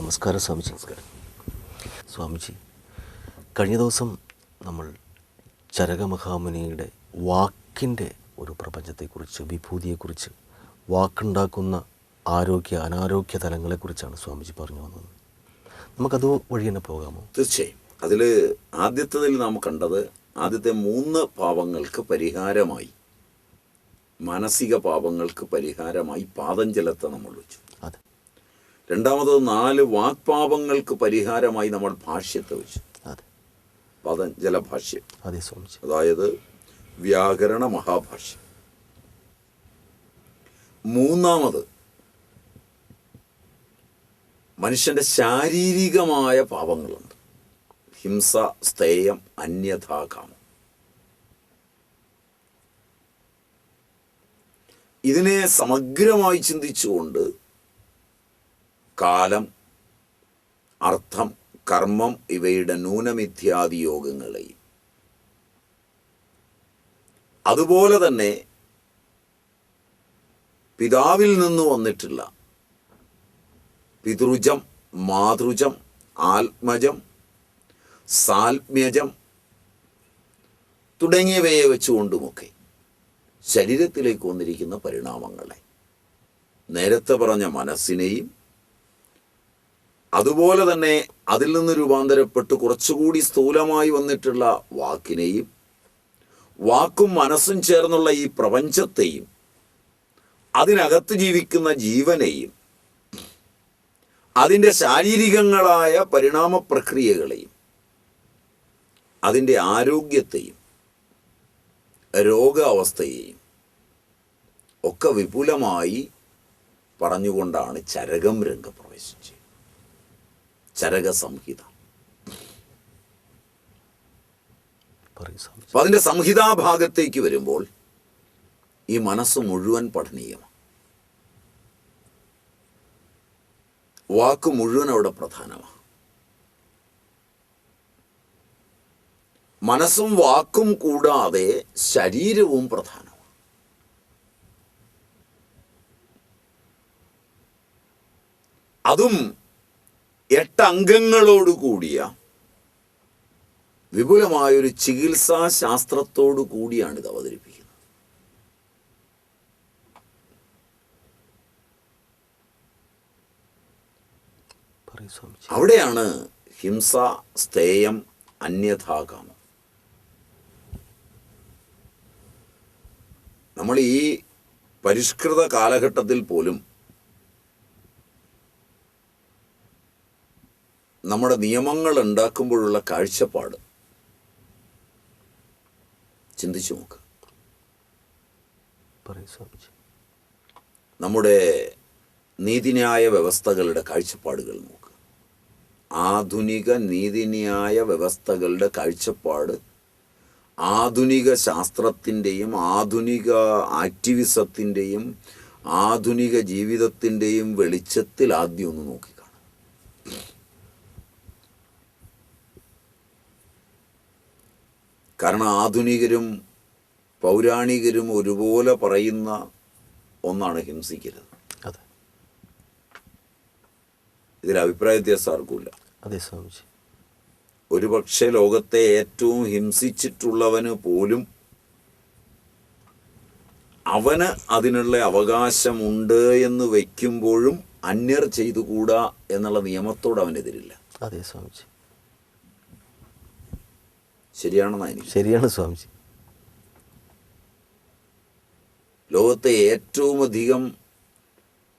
നമസ്കാരം സ്വാമിജി നമസ്കാരം. സ്വാമിജി കഴിഞ്ഞ ദിവസം നമ്മൾ ചരകമഹാമുനിയുടെ വാക്കിന്റെ ഒരു പ്രപഞ്ചത്തെക്കുറിച്ച് വിഭൂതിയെക്കുറിച്ച് വാക്കുണ്ടാക്കുന്ന ആരോഗ്യ അനാരോഗ്യ തലങ്ങളെക്കുറിച്ചാണ് സ്വാമിജി പറഞ്ഞു വന്നത്. നമുക്കത് വഴി തന്നെ പോകാമോ? തീർച്ചയായും. അതിൽ ആദ്യത്തതിൽ നാം കണ്ടത് ആദ്യത്തെ മൂന്ന് പാപങ്ങൾക്ക് പരിഹാരമായി മാനസിക പാപങ്ങൾക്ക് പരിഹാരമായി പാതഞ്ചലത്തെ നമ്മൾ വെച്ചു. രണ്ടാമത് നാല് വാക്പാപങ്ങൾക്ക് പരിഹാരമായി നമ്മൾ ഭാഷ്യത്തെ വെച്ചു അതെ. പതഞ്ജല ഭാഷ്യം അതെ സ്വാമിജി. അതായത് വ്യാകരണ മഹാഭാഷ്യം. മൂന്നാമത് മനുഷ്യന്റെ ശാരീരികമായ പാപങ്ങളുണ്ട്. ഹിംസ സ്ഥേയം അന്യഥാകാമം. ഇതിനെ സമഗ്രമായി ചിന്തിച്ചുകൊണ്ട് കാലം അർത്ഥം കർമ്മം ഇവയുടെ ന്യൂനമിഥ്യാദി യോഗങ്ങളെയും അതുപോലെ തന്നെ പിതാവിൽ നിന്ന് വന്നിട്ടുള്ള പിതൃജം മാതൃജം ആത്മജം സാൽമ്യജം തുടങ്ങിയവയെ വെച്ചുകൊണ്ടുമൊക്കെ ശരീരത്തിലേക്ക് വന്നിരിക്കുന്ന പരിണാമങ്ങളെ. നേരത്തെ പറഞ്ഞ മനസ്സിനെയും അതുപോലെ തന്നെ അതിൽ നിന്ന് രൂപാന്തരപ്പെട്ട് കുറച്ചുകൂടി സ്ഥൂലമായി വന്നിട്ടുള്ള വാക്കിനെയും വാക്കും മനസ്സും ചേർന്നുള്ള ഈ പ്രപഞ്ചത്തെയും അതിനകത്ത് ജീവിക്കുന്ന ജീവനെയും അതിന്റെ ശാരീരികങ്ങളായ പരിണാമ പ്രക്രിയകളെയും അതിന്റെ ആരോഗ്യത്തെയും രോഗാവസ്ഥയെയും ഒക്കെ വിപുലമായി പറഞ്ഞുകൊണ്ടാണ് ചരകം രംഗപ്രവേശം ചെയ്യുന്നത് ചരക സംഹിത പറയൂ സ്വാമിജി അപ്പൊ അതിന്റെ സംഹിതാഭാഗത്തേക്ക് വരുമ്പോൾ ഈ മനസ്സ് മുഴുവൻ പഠനീയമാണ്. വാക്ക് മുഴുവൻ അവിടെ പ്രധാനമാണ്. മനസ്സും വാക്കും കൂടാതെ ശരീരവും പ്രധാനമാണ്. അതും എട്ട് അംഗങ്ങളോട് കൂടിയ വിപുലമായൊരു ചികിത്സാ ശാസ്ത്രത്തോടു കൂടിയാണ് ഇത് അവതരിപ്പിക്കുന്നത് അവിടെയാണ് ഹിംസ സ്ഥേയം അന്യഥാകാമം നമ്മൾ ഈ പരിഷ്കൃത കാലഘട്ടത്തിൽ പോലും നമ്മുടെ നിയമങ്ങൾ ഉണ്ടാക്കുമ്പോഴുള്ള കാഴ്ചപ്പാട്. ചിന്തിച്ചു നോക്ക്. നമ്മുടെ നീതിന്യായ വ്യവസ്ഥകളുടെ കാഴ്ചപ്പാടുകൾ നോക്ക്. ആധുനിക നീതിന്യായ വ്യവസ്ഥകളുടെ കാഴ്ചപ്പാട് ആധുനിക ശാസ്ത്രത്തിന്റെയും ആധുനിക ആക്ടിവിസത്തിന്റെയും ആധുനിക ജീവിതത്തിന്റെയും വെളിച്ചത്തിൽ ആദ്യം ഒന്ന് നോക്കിക്കാണും കാരണം ആധുനികരും പൗരാണികരും ഒരുപോലെ പറയുന്ന ഒന്നാണ് ഹിംസിക്കരുത് അതെ. ഇതിൽ അഭിപ്രായ വ്യത്യാസം ആർക്കുമില്ല. അതെ സ്വാമിജി. ഒരുപക്ഷെ ലോകത്തെ ഏറ്റവും ഹിംസിച്ചിട്ടുള്ളവന് പോലും അവന് അതിനുള്ള അവകാശമുണ്ട് എന്ന് വയ്ക്കുമ്പോഴും അന്യർ ചെയ്തുകൂടാ എന്നുള്ള നിയമത്തോട് അവനെതിരില്ല അതെ സ്വാമിജി. ശരിയാണെന്നാണ് എനിക്ക് ശരിയാണ് സ്വാമിജി. ലോകത്തെ ഏറ്റവും അധികം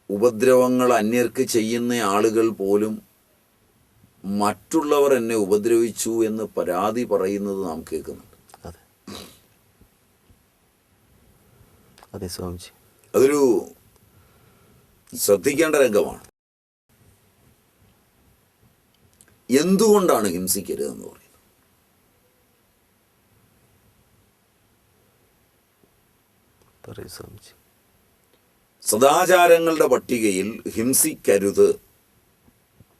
ഉപദ്രവങ്ങൾ അന്യർക്ക് ചെയ്യുന്ന ആളുകൾ പോലും മറ്റുള്ളവർ എന്നെ ഉപദ്രവിച്ചു എന്ന് പരാതി പറയുന്നത് നാം കേൾക്കുന്നുണ്ട്. അതെ. അതെ സ്വാമിജി. അതൊരു ശ്രദ്ധിക്കേണ്ട രംഗമാണ്. എന്തുകൊണ്ടാണ് ഹിംസിക്കരുതെന്ന് പറയുന്നത് പറയൂ സ്വാമിജി സദാചാരങ്ങളുടെ പട്ടികയിൽ ഹിംസിക്കരുത്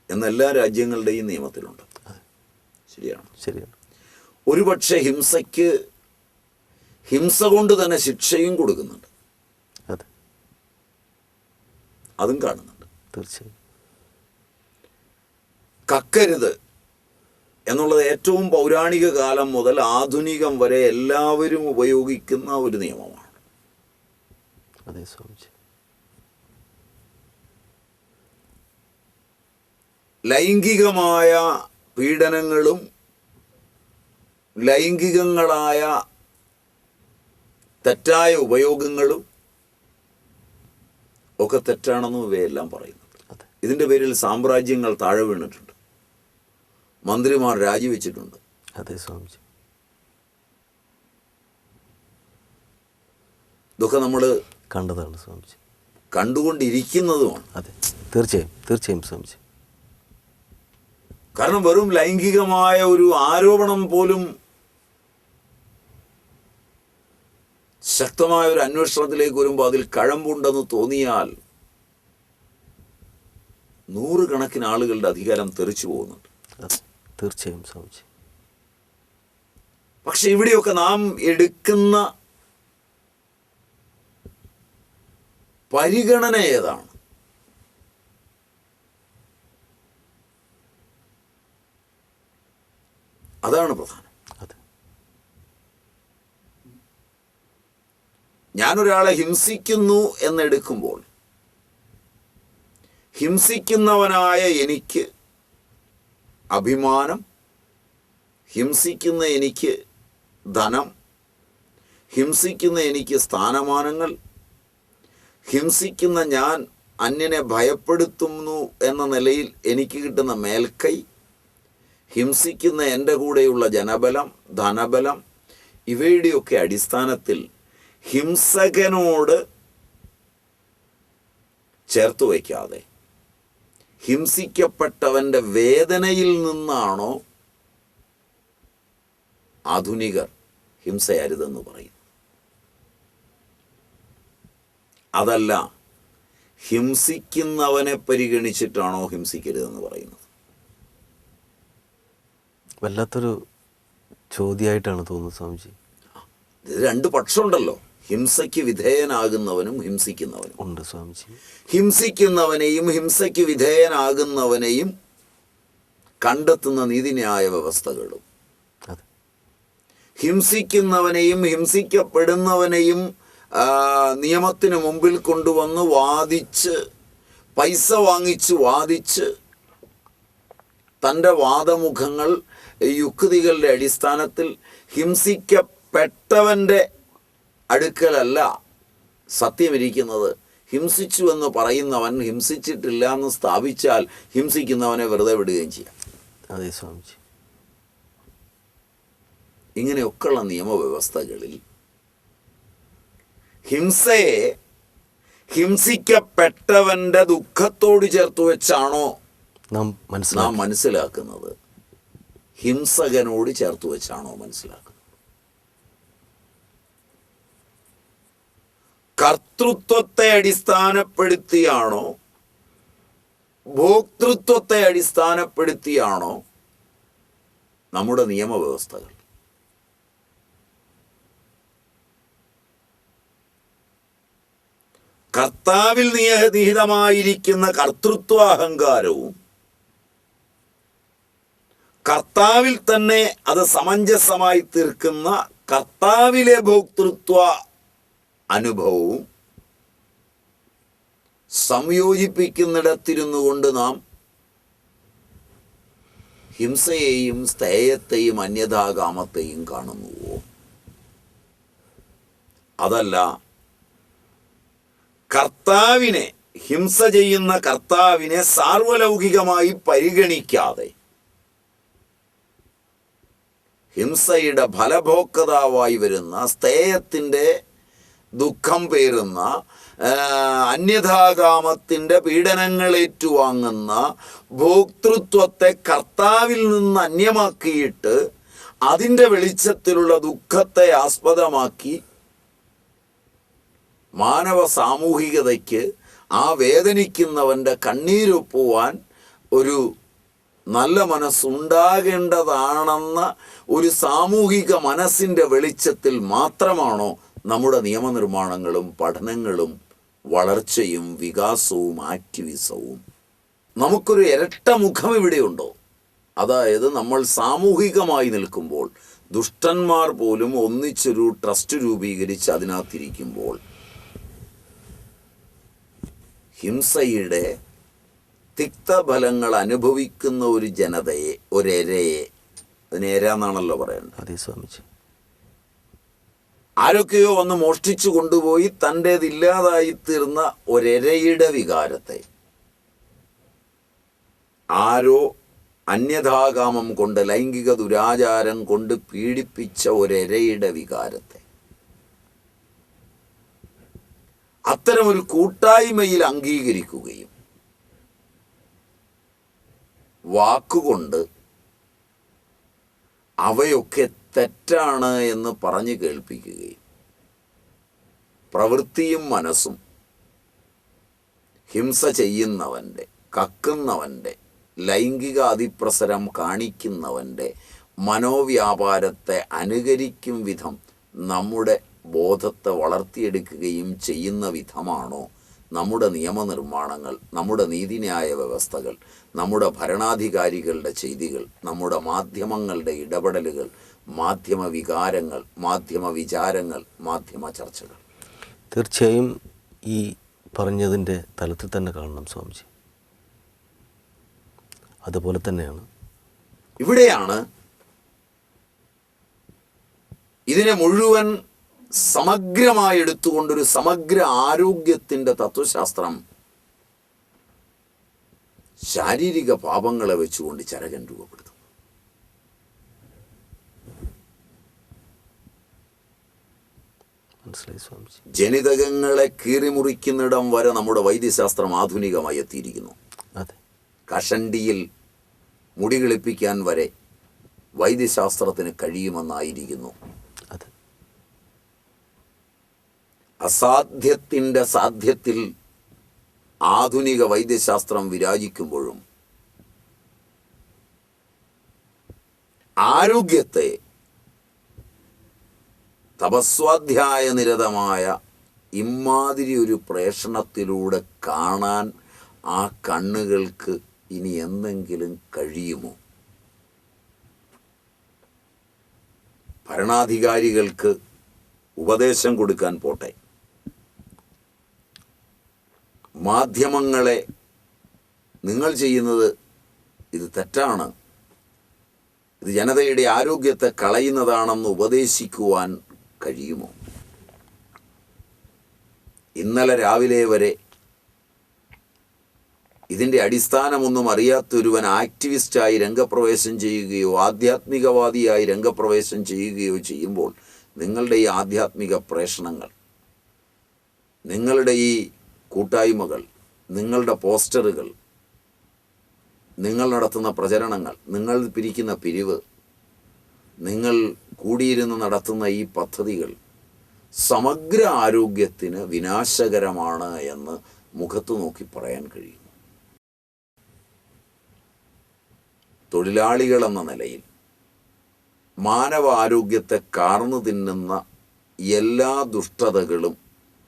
എന്ന എല്ലാ രാജ്യങ്ങളുടെയും നിയമത്തിലുണ്ട്. ശരിയാണ്. ശരിയാണ്. ഒരുപക്ഷെ ഹിംസയ്ക്ക് ഹിംസ കൊണ്ട് തന്നെ ശിക്ഷയും കൊടുക്കുന്നുണ്ട്. അതെ. അതും കാണുന്നുണ്ട്. തീർച്ചയായും. കക്കരുത് എന്നുള്ളത് ഏറ്റവും പൗരാണിക കാലം മുതൽ ആധുനികം വരെ എല്ലാവരും ഉപയോഗിക്കുന്ന ഒരു നിയമമാണ്. അതെ സ്വാമിജി ലൈംഗികമായ പീഡനങ്ങളും ലൈംഗികങ്ങളായ തെറ്റായ ഉപയോഗങ്ങളും ഒക്കെ തെറ്റാണെന്ന് ഇവയെല്ലാം പറയുന്നു ഇതിന്റെ പേരിൽ സാമ്രാജ്യങ്ങൾ താഴെ വീണിട്ടുണ്ട്. മന്ത്രിമാർ രാജിവെച്ചിട്ടുണ്ട്. അതെ സ്വാമിജി. ഇതൊക്കെ നമ്മൾ കണ്ടതാണ് സ്വാമിജി. കണ്ടുകൊണ്ടിരിക്കുന്നതുമാണ്. അതെ. തീർച്ചയായും തീർച്ചയായും സ്വാമിജി. കാരണം വെറും ലൈംഗികമായ ഒരു ആരോപണം പോലും ശക്തമായ ഒരു അന്വേഷണത്തിലേക്ക് വരുമ്പോൾ അതിൽ കഴമ്പുണ്ടെന്ന് തോന്നിയാൽ നൂറുകണക്കിന് ആളുകളുടെ അധികാരം തെറിച്ചു പോകുന്നുണ്ട്. തീർച്ചയായും സ്വാമിജി. പക്ഷെ ഇവിടെയൊക്കെ നാം എടുക്കുന്ന പരിഗണന ഏതാണ്? അതാണ് പ്രധാനം. അതെ. ഞാനൊരാളെ ഹിംസിക്കുന്നു എന്നെടുക്കുമ്പോൾ ഹിംസിക്കുന്നവനായ എനിക്ക് അഭിമാനം ഹിംസിക്കുന്ന എനിക്ക് ധനം ഹിംസിക്കുന്ന എനിക്ക് സ്ഥാനമാനങ്ങൾ ഹിംസിക്കുന്ന ഞാൻ അന്യനെ ഭയപ്പെടുത്തുന്നു എന്ന നിലയിൽ എനിക്ക് കിട്ടുന്ന മേൽക്കൈ ഹിംസിക്കുന്ന എന്റെ കൂടെയുള്ള ജനബലം ധനബലം ഇവയുടെയൊക്കെ അടിസ്ഥാനത്തിൽ ഹിംസകനോട് ചേർത്ത് വയ്ക്കാതെ ഹിംസിക്കപ്പെട്ടവന്റെ വേദനയിൽ നിന്നാണോ ആധുനികർ ഹിംസയരുതെന്ന് പറയുന്നു അതല്ല ഹിംസിക്കുന്നവനെ പരിഗണിച്ചിട്ടാണോ ഹിംസിക്കരുതെന്ന് പറയുന്നത്? വല്ലാത്തൊരു ചോദ്യമായിട്ടാണ് തോന്നുന്നത് സ്വാമിജി. ഇത് രണ്ട് പക്ഷമുണ്ടല്ലോ. ഹിംസയ്ക്ക് വിധേയനാകുന്നവനും ഹിംസിക്കുന്നവനും. ഉണ്ട് സ്വാമിജി. ഹിംസിക്കുന്നവനെയും ഹിംസയ്ക്ക് വിധേയനാകുന്നവനെയും കണ്ടെത്തുന്ന നീതിന്യായ വ്യവസ്ഥകളും. ഹിംസിക്കുന്നവനെയും ഹിംസിക്കപ്പെടുന്നവനെയും നിയമത്തിന് മുമ്പിൽ കൊണ്ടുവന്ന് വാദിച്ച് പൈസ വാങ്ങിച്ച് വാദിച്ച് തന്റെ വാദമുഖങ്ങൾ യുക്തികളുടെ അടിസ്ഥാനത്തിൽ ഹിംസിക്കപ്പെട്ടവന്റെ അടുക്കലല്ല സത്യമിരിക്കുന്നത്. ഹിംസിച്ചു എന്ന് പറയുന്നവൻ ഹിംസിച്ചിട്ടില്ല എന്ന് സ്ഥാപിച്ചാൽ ഹിംസിക്കുന്നവനെ വെറുതെ വിടുകയും ചെയ്യാം. അതേ സ്വാമിജി. ഇങ്ങനെയൊക്കെയുള്ള നിയമവ്യവസ്ഥകളിൽ ഹിംസയെ ഹിംസിക്കപ്പെട്ടവന്റെ ദുഃഖത്തോട് ചേർത്ത് വെച്ചാണോ നാം നാം മനസ്സിലാക്കുന്നത്? ഹിംസകനോട് ചേർത്ത് വെച്ചാണോ മനസ്സിലാക്കുന്നത്? കർത്തൃത്വത്തെ അടിസ്ഥാനപ്പെടുത്തിയാണോ? ഭോക്തൃത്വത്തെ അടിസ്ഥാനപ്പെടുത്തിയാണോ നമ്മുടെ നിയമവ്യവസ്ഥകൾ? കർത്താവിൽ നിയ- കർത്തൃത്വ അഹങ്കാരവും കർത്താവിൽ തന്നെ അത് സമഞ്ജസമായി തീർക്കുന്ന കർത്താവിലെ ഭോക്തൃത്വ അനുഭവവും സംയോജിപ്പിക്കുന്നിടത്തിരുന്നു കൊണ്ട് നാം ഹിംസയെയും സ്ഥേയത്തെയും അന്യതാകാമത്തെയും കാണുന്നുവോ? അതല്ല കർത്താവിനെ ഹിംസ ചെയ്യുന്ന കർത്താവിനെ സാർവലൗകികമായി പരിഗണിക്കാതെ ഹിംസയുടെ ഫലഭോക്തതാവായി വരുന്ന സ്ഥേയത്തിന്റെ ദുഃഖം പേരുന്ന അന്യഥാകാമത്തിന്റെ പീഡനങ്ങളേറ്റുവാങ്ങുന്ന ഭോക്തൃത്വത്തെ കർത്താവിൽ നിന്ന് അന്യമാക്കിയിട്ട് അതിന്റെ വെളിച്ചത്തിലുള്ള ദുഃഖത്തെ ആസ്പദമാക്കി മാനവ സാമൂഹികതയ്ക്ക് ആ വേദനിക്കുന്നവന്റെ കണ്ണീരൊപ്പുവാൻ ഒരു നല്ല മനസ്സുണ്ടാകേണ്ടതാണെന്ന ഒരു സാമൂഹിക മനസ്സിന്റെ വെളിച്ചത്തിൽ മാത്രമാണോ നമ്മുടെ നിയമനിർമ്മാണങ്ങളും പഠനങ്ങളും വളർച്ചയും വികാസവും ആക്ടിവിസവും? നമുക്കൊരു ഇരട്ട മുഖം ഇവിടെയുണ്ടോ? അതായത് നമ്മൾ സാമൂഹികമായി നിൽക്കുമ്പോൾ ദുഷ്ടന്മാർ പോലും ഒന്നിച്ചൊരു ട്രസ്റ്റ് രൂപീകരിച്ച് അതിനകത്തിരിക്കുമ്പോൾ ഹിംസയുടെ തിക്തഫലങ്ങൾ അനുഭവിക്കുന്ന ഒരു ജനതയെ ഒരെരയെ അതിനേരാന്നാണല്ലോ പറയുന്നത് അതെ സ്വാമിജി. ആരൊക്കെയോ വന്ന് മോഷ്ടിച്ചു കൊണ്ടുപോയി തന്റേതില്ലാതായി തീർന്ന ഒരെരയുടെ വികാരത്തെ. ആരോ അന്യഥാകാമം കൊണ്ട് ലൈംഗിക ദുരാചാരം കൊണ്ട് പീഡിപ്പിച്ച ഒരെരയുടെ വികാരത്തെ. അത്തരം ഒരു കൂട്ടായ്മയിൽ അംഗീകരിക്കുകയും വാക്കുകൊണ്ട് അവയൊക്കെ തെറ്റാണ് എന്ന് പറഞ്ഞു കേൾപ്പിക്കുകയും പ്രവൃത്തിയും മനസ്സും ഹിംസ ചെയ്യുന്നവന്റെ കക്കുന്നവന്റെ ലൈംഗിക അതിപ്രസരം കാണിക്കുന്നവന്റെ മനോവ്യാപാരത്തെ അനുകരിക്കും വിധം നമ്മുടെ ബോധത്തെ വളർത്തിയെടുക്കുകയും ചെയ്യുന്ന വിധമാണോ നമ്മുടെ നിയമനിർമ്മാണങ്ങൾ നമ്മുടെ നീതിന്യായ വ്യവസ്ഥകൾ നമ്മുടെ ഭരണാധികാരികളുടെ ചെയ്തികൾ നമ്മുടെ മാധ്യമങ്ങളുടെ ഇടപെടലുകൾ മാധ്യമ വികാരങ്ങൾ മാധ്യമ വിചാരങ്ങൾ മാധ്യമ ചർച്ചകൾ. തീർച്ചയായും ഈ പറഞ്ഞതിന്റെ തലത്തിൽ തന്നെ കാണണം സ്വാമിജി. അതുപോലെ തന്നെയാണ്. ഇവിടെയാണ് ഇതിനെ മുഴുവൻ സമഗ്രമായി എടുത്തുകൊണ്ടൊരു സമഗ്ര ആരോഗ്യത്തിന്റെ തത്വശാസ്ത്രം ശാരീരിക പാപങ്ങളെ വെച്ചുകൊണ്ട് ചരകൻ രൂപപ്പെടുത്തും ജനിതകങ്ങളെ കീറിമുറിക്കുന്നിടം വരെ നമ്മുടെ വൈദ്യശാസ്ത്രം ആധുനികമായി എത്തിയിരിക്കുന്നു. കഷണ്ടിയിൽ മുടി കിളിപ്പിക്കാൻ വരെ വൈദ്യശാസ്ത്രത്തിന് കഴിയുമെന്നായിരിക്കുന്നു അതെ അസാധ്യത്തിന്റെ സാധ്യത്തിൽ ആധുനിക വൈദ്യശാസ്ത്രം വിരാജിക്കുമ്പോഴും ആരോഗ്യത്തെ തപസ്വാധ്യായ നിരതമായ ഇമാതിരി ഒരു പ്രേഷണത്തിലൂടെ കാണാൻ ആ കണ്ണുകൾക്ക് ഇനി എന്തെങ്കിലും കഴിയുമോ? ഭരണാധികാരികൾക്ക് ഉപദേശം കൊടുക്കാൻ പോട്ടെ. മാധ്യമങ്ങളെ നിങ്ങൾ ചെയ്യുന്നത് ഇത് തെറ്റാണ്. ഇത് ജനതയുടെ ആരോഗ്യത്തെ കളയുന്നതാണെന്ന് ഉപദേശിക്കുവാൻ കഴിയുമോ? ഇന്നലെ രാവിലെ വരെ ഇതിന്റെ അടിസ്ഥാനമൊന്നും അറിയാത്തൊരുവൻ ആക്ടിവിസ്റ്റായി രംഗപ്രവേശം ചെയ്യുകയോ ആധ്യാത്മികവാദിയായി രംഗപ്രവേശം ചെയ്യുകയോ ചെയ്യുമ്പോൾ നിങ്ങളുടെ ഈ ആധ്യാത്മിക പ്രേഷണങ്ങൾ നിങ്ങളുടെ ഈ കൂട്ടായ്മകൾ നിങ്ങളുടെ പോസ്റ്ററുകൾ നിങ്ങൾ നടത്തുന്ന പ്രചരണങ്ങൾ നിങ്ങൾ പിരിക്കുന്ന പിരിവ് നിങ്ങൾ കൂടിയിരുന്ന് നടത്തുന്ന ഈ പദ്ധതികൾ സമഗ്ര ആരോഗ്യത്തിന് വിനാശകരമാണ് എന്ന് മുഖത്ത് നോക്കി പറയാൻ കഴിയും. തൊഴിലാളികൾ എന്ന നിലയിൽ മാനവ ആരോഗ്യത്തെ കാർന്നു തിന്നുന്ന എല്ലാ ദുഷ്ടതകളും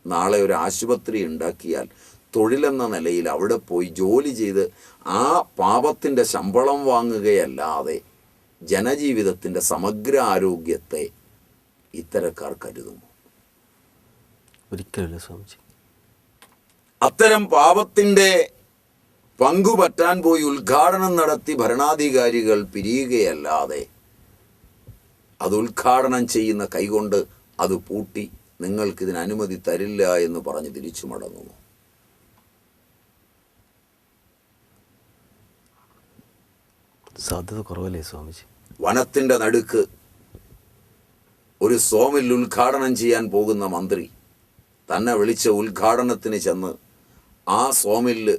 നാളെ ഒരു ആശുപത്രി ഉണ്ടാക്കിയാൽ തൊഴിലെന്ന നിലയിൽ അവിടെ പോയി ജോലി ചെയ്ത് ആ പാപത്തിന്റെ ശമ്പളം വാങ്ങുകയല്ലാതെ ജനജീവിതത്തിന്റെ സമഗ്ര ആരോഗ്യത്തെ ഇത്തരക്കാർ കരുതുന്നു. ഒരിക്കലും സ്വാമിജി. അത്തരം പാപത്തിന്റെ പങ്കുപറ്റാൻ പോയി ഉദ്ഘാടനം നടത്തി ഭരണാധികാരികൾ പിരിയുകയല്ലാതെ അത് ഉദ്ഘാടനം ചെയ്യുന്ന കൈകൊണ്ട് അത് പൂട്ടി നിങ്ങൾക്കിതിന് അനുമതി തരില്ല എന്ന് പറഞ്ഞ് തിരിച്ചു മടങ്ങുന്നു. സാധ്യത കുറവല്ലേ സ്വാമിജി? വനത്തിന്റെ നടുക്ക് ഒരു സോമിൽ ഉദ്ഘാടനം ചെയ്യാൻ പോകുന്ന മന്ത്രി തന്നെ വിളിച്ച ഉദ്ഘാടനത്തിന് ചെന്ന് ആ സോമില്ല്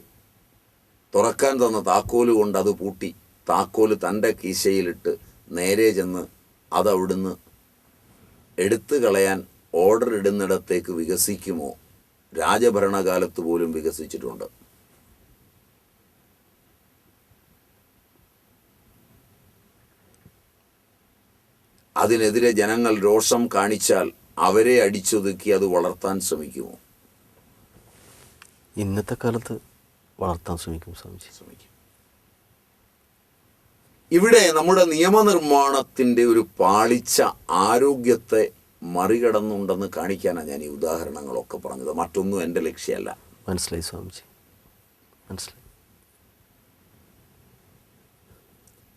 തുറക്കാൻ തന്ന താക്കോൽ കൊണ്ട് അത് പൂട്ടി താക്കോൽ തന്റെ കീശയിലിട്ട് നേരെ ചെന്ന് അതവിടുന്ന് എടുത്തു കളയാൻ ഓർഡർ ഇടുന്നിടത്തേക്ക് വികസിക്കുമോ? രാജഭരണകാലത്ത് പോലും വികസിച്ചിട്ടുണ്ട്. അതിനെതിരെ ജനങ്ങൾ രോഷം കാണിച്ചാൽ അവരെ അടിച്ചൊതുക്കി അത് വളർത്താൻ ശ്രമിക്കുമോ? ഇന്നത്തെ കാലത്ത് വളർത്താൻ ശ്രമിക്കും. ഇവിടെ നമ്മുടെ നിയമനിർമ്മാണത്തിന്റെ ഒരു പാളിച്ച ആരോഗ്യത്തെ മറികടന്നുണ്ടെന്ന് കാണിക്കാനാണ് ഞാൻ ഈ ഉദാഹരണങ്ങളൊക്കെ പറഞ്ഞത്. മറ്റൊന്നും എന്റെ ലക്ഷ്യമല്ല. മനസ്സിലായി സ്വാമിജി. മനസ്സിലായി.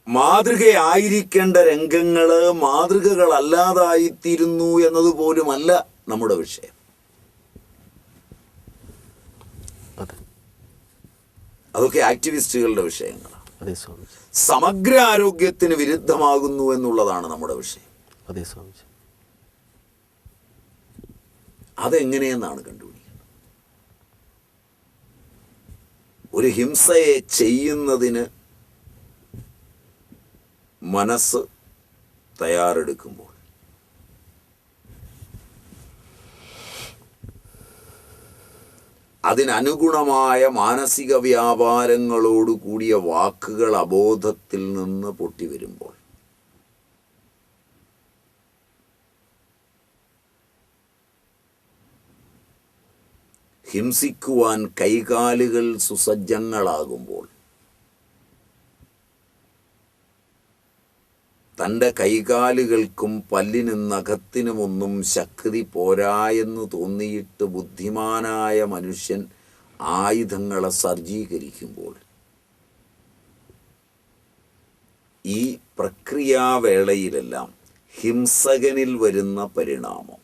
മാതൃകയായിരിക്കേണ്ട രംഗങ്ങൾ മാതൃകകളല്ലാതായിത്തീരുന്നു എന്നതുപോലുമല്ല നമ്മുടെ വിഷയം. അതെ. അതൊക്കെ ആക്ടിവിസ്റ്റുകളുടെ വിഷയങ്ങളാണ്. സമഗ്ര ആരോഗ്യത്തിന് വിരുദ്ധമാകുന്നു എന്നുള്ളതാണ് നമ്മുടെ വിഷയം. അതെ സ്വാമിജി. അതെങ്ങനെയെന്നാണ് കണ്ടുപിടിക്കുന്നത് ഒരു ഹിംസയെ ചെയ്യുന്നതിന് മനസ്സ് തയ്യാറെടുക്കുമ്പോൾ അതിനനുഗുണമായ മാനസിക വ്യാപാരങ്ങളോട് കൂടിയ വാക്കുകൾ അബോധത്തിൽ നിന്ന് പൊട്ടിവരുമ്പോൾ ഹിംസിക്കുവാൻ കൈകാലുകൾ സുസജ്ജങ്ങളാകുമ്പോൾ തന്റെ കൈകാലുകൾക്കും പല്ലിനും നഖത്തിനുമൊന്നും ശക്തി പോരായെന്ന് തോന്നിയിട്ട് ബുദ്ധിമാനായ മനുഷ്യൻ ആയുധങ്ങളെ സർജീകരിക്കുമ്പോൾ ഈ പ്രക്രിയാവേളയിലെല്ലാം ഹിംസകനിൽ വരുന്ന പരിണാമം.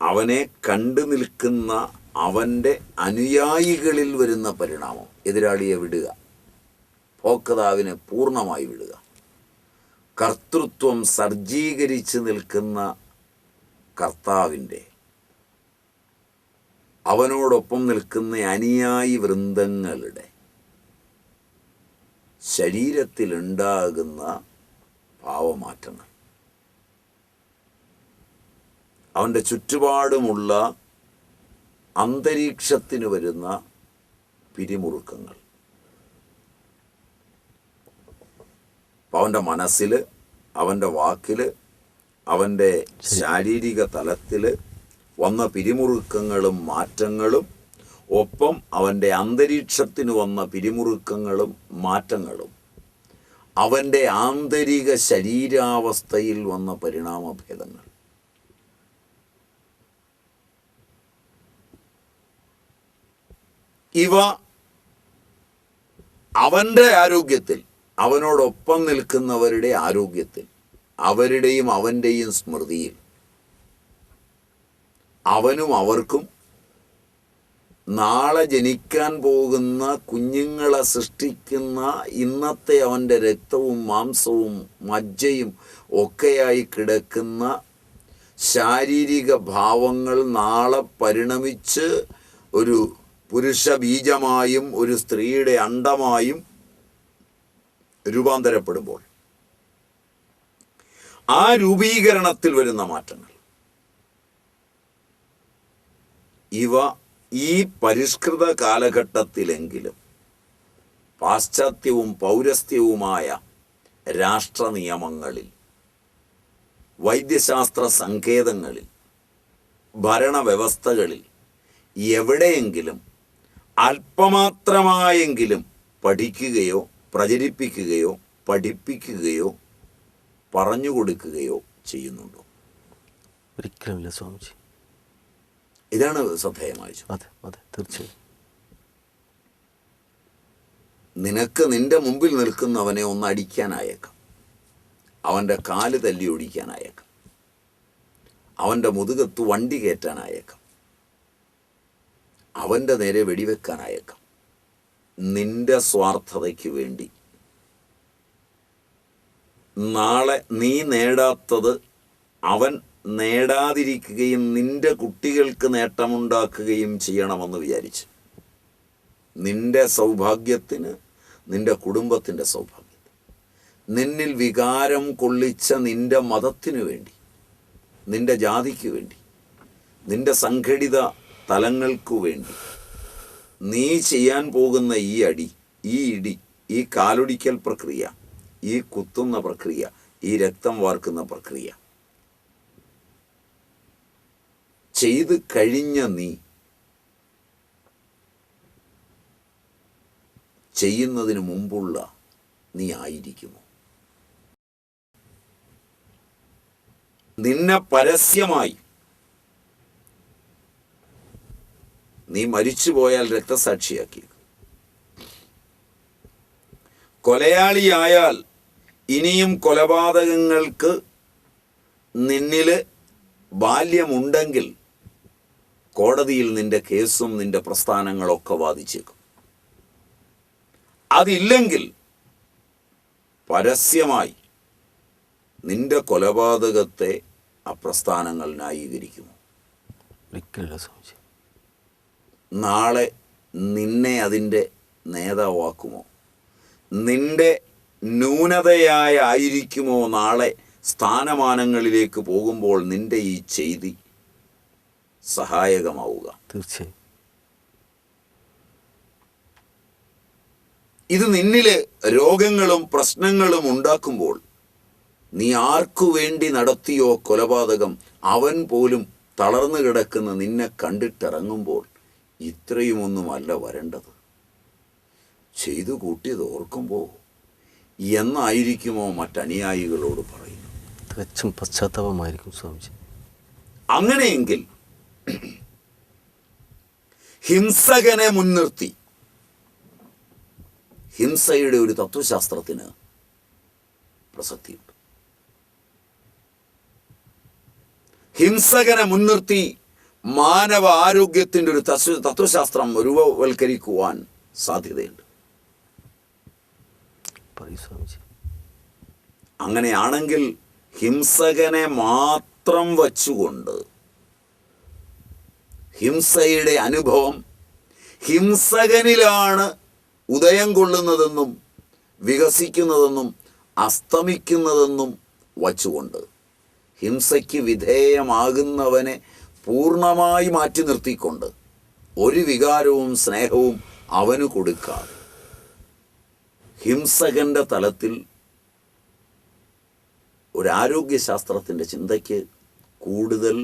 അവനെ കണ്ടു നിൽക്കുന്ന അവന്റെ അനുയായികളിൽ വരുന്ന പരിണാമം. എതിരാളിയെ വിടുക. പോക്കതാവിനെ പൂർണമായി വിടുക. കർത്തൃത്വം സർജീകരിച്ച് നിൽക്കുന്ന കർത്താവിന്റെ അവനോടൊപ്പം നിൽക്കുന്ന അനുയായി വൃന്ദങ്ങളുടെ ശരീരത്തിലുണ്ടാകുന്ന ഭാവമാറ്റങ്ങൾ അവന്റെ ചുറ്റുപാടുമുള്ള അന്തരീക്ഷത്തിന് വരുന്ന പിരിമുറുക്കങ്ങൾ. അവന്റെ മനസ്സിൽ അവന്റെ വാക്കിൽ അവന്റെ ശാരീരിക തലത്തിൽ വന്ന പിരിമുറുക്കങ്ങളും മാറ്റങ്ങളും ഒപ്പം അവന്റെ അന്തരീക്ഷത്തിന് വന്ന പിരിമുറുക്കങ്ങളും മാറ്റങ്ങളും അവന്റെ ആന്തരിക ശരീരാവസ്ഥയിൽ വന്ന പരിണാമഭേദങ്ങൾ. ഇവ അവന്റെ ആരോഗ്യത്തിൽ അവനോടൊപ്പം നിൽക്കുന്നവരുടെ ആരോഗ്യത്തിൽ അവരുടെയും അവന്റെയും സ്മൃതിയിൽ. അവനും അവർക്കും നാളെ ജനിക്കാൻ പോകുന്ന കുഞ്ഞുങ്ങളെ സൃഷ്ടിക്കുന്ന ഇന്നത്തെ അവന്റെ രക്തവും മാംസവും മജ്ജയും ഒക്കെയായി കിടക്കുന്ന ശാരീരിക ഭാവങ്ങൾ നാളെ പരിണമിച്ച് ഒരു പുരുഷ ബീജമായും ഒരു സ്ത്രീയുടെ അണ്ടമായും രൂപാന്തരപ്പെടുമ്പോൾ ആ രൂപീകരണത്തിൽ വരുന്ന മാറ്റങ്ങൾ. ഇവ ഈ പരിഷ്കൃത കാലഘട്ടത്തിലെങ്കിലും പാശ്ചാത്യവും പൗരസ്ത്യവുമായ രാഷ്ട്ര നിയമങ്ങളിൽ വൈദ്യശാസ്ത്ര സങ്കേതങ്ങളിൽ ഭരണവ്യവസ്ഥകളിൽ എവിടെയെങ്കിലും അല്പമാത്രമായെങ്കിലും പഠിക്കുകയോ പ്രചരിപ്പിക്കുകയോ പഠിപ്പിക്കുകയോ പറഞ്ഞു കൊടുക്കുകയോ ചെയ്യുന്നുണ്ടോ? ഒരിക്കലുമില്ല സ്വാമിജി. ഇതാണ് ശ്രദ്ധേയമായ അതെ അതെ തീർച്ചയായും. നിനക്ക് നിന്റെ മുമ്പിൽ നിൽക്കുന്നവനെ ഒന്ന് അടിക്കാനായേക്കാം. അവന്റെ കാൽ തല്ലി ഒടിക്കാനായേക്കാം. അവന്റെ മുതുകത്ത് വണ്ടി കയറ്റാനായേക്കാം. അവന്റെ നേരെ വെടിവെക്കാനായേക്കാം. നിന്റെ സ്വാർത്ഥതയ്ക്ക് വേണ്ടി. നാളെ നീ നേടാത്തത് അവൻ നേടാതിരിക്കുകയും നിന്റെ കുട്ടികൾക്ക് നേട്ടമുണ്ടാക്കുകയും ചെയ്യണമെന്ന് വിചാരിച്ച്. നിന്റെ സൗഭാഗ്യത്തിന് നിന്റെ കുടുംബത്തിന്റെ സൗഭാഗ്യത്തിന്. നിന്നിൽ വികാരം കൊള്ളിച്ച നിന്റെ മതത്തിനു വേണ്ടി നിന്റെ ജാതിക്ക് വേണ്ടി നിന്റെ സംഘടിത സ്ഥലങ്ങൾക്കു വേണ്ടി. നീ ചെയ്യാൻ പോകുന്ന ഈ അടി ഈ ഇടി ഈ കാലൊടിക്കൽ പ്രക്രിയ ഈ കുത്തുന്ന പ്രക്രിയ ഈ രക്തം വാർക്കുന്ന പ്രക്രിയ. ചെയ്തു കഴിഞ്ഞ നീ ചെയ്യുന്നതിന് മുമ്പുള്ള നീ ആയിരിക്കുമോ? നിന്നെ പരസ്യമായി നീ മരിച്ചു പോയാൽ രക്തസാക്ഷിയാക്കി കൊലയാളിയായാൽ ഇനിയും കൊലപാതകങ്ങൾക്ക് നിന്നിൽ ബാല്യമുണ്ടെങ്കിൽ കോടതിയിൽ നിന്റെ കേസും നിന്റെ പ്രസ്ഥാനങ്ങളൊക്കെ വാദിച്ചേക്കും. അതില്ലെങ്കിൽ പരസ്യമായി നിന്റെ കൊലപാതകത്തെ അപ്രസ്ഥാനങ്ങൾ പ്രസ്ഥാനങ്ങൾ ന്യായീകരിക്കുമോ നാളെ നിന്നെ അതിന്റെ നേതാവാക്കുമോ? നിന്റെ ന്യൂനതയായ ആയിരിക്കുമോ നാളെ സ്ഥാനമാനങ്ങളിലേക്ക് പോകുമ്പോൾ നിന്റെ ഈ ചെയ്തി സഹായകമാവുക? തീർച്ചയായും. ഇത് നിന്നിൽ രോഗങ്ങളും പ്രശ്നങ്ങളും ഉണ്ടാക്കുമ്പോൾ നീ ആർക്കു വേണ്ടി നടത്തിയോ കൊലപാതകം അവൻ പോലും തളർന്നു കിടക്കുന്ന നിന്നെ കണ്ടിട്ടിറങ്ങുമ്പോൾ ഇത്രയുമൊന്നുമല്ല വരേണ്ടത്. ചെയ്തു കൂട്ടിയത് ഓർക്കുമ്പോൾ എന്നായിരിക്കുമോ മറ്റനുയായികളോട് പറയുന്നത്? തികച്ചും പശ്ചാത്താപമായിരിക്കും സ്വാമിജി. അങ്ങനെയെങ്കിൽ ഹിംസകനെ മുൻനിർത്തി. ഹിംസയുടെ ഒരു തത്വശാസ്ത്രത്തിന് പ്രസക്തിയുണ്ട്. ഹിംസകനെ മുൻനിർത്തി മാനവ ആരോഗ്യത്തിന്റെ ഒരു തത്വ തത്വശാസ്ത്രം രൂപവൽക്കരിക്കുവാൻ സാധ്യതയുണ്ട്. അങ്ങനെയാണെങ്കിൽ ഹിംസകനെ മാത്രം വച്ചുകൊണ്ട് ഹിംസയുടെ അനുഭവം ഹിംസകനിലാണ് ഉദയം കൊള്ളുന്നതെന്നും വികസിക്കുന്നതെന്നും അസ്തമിക്കുന്നതെന്നും വച്ചുകൊണ്ട് ഹിംസയ്ക്ക് വിധേയമാകുന്നവനെ പൂർണമായി മാറ്റി നിർത്തിക്കൊണ്ട് ഒരു വികാരവും സ്നേഹവും അവന് കൊടുക്കാതെ ഹിംസകന്റെ തലത്തിൽ ഒരു ആരോഗ്യശാസ്ത്രത്തിന്റെ ചിന്തയ്ക്ക് കൂടുതൽ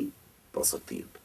പ്രസക്തിയുണ്ട്.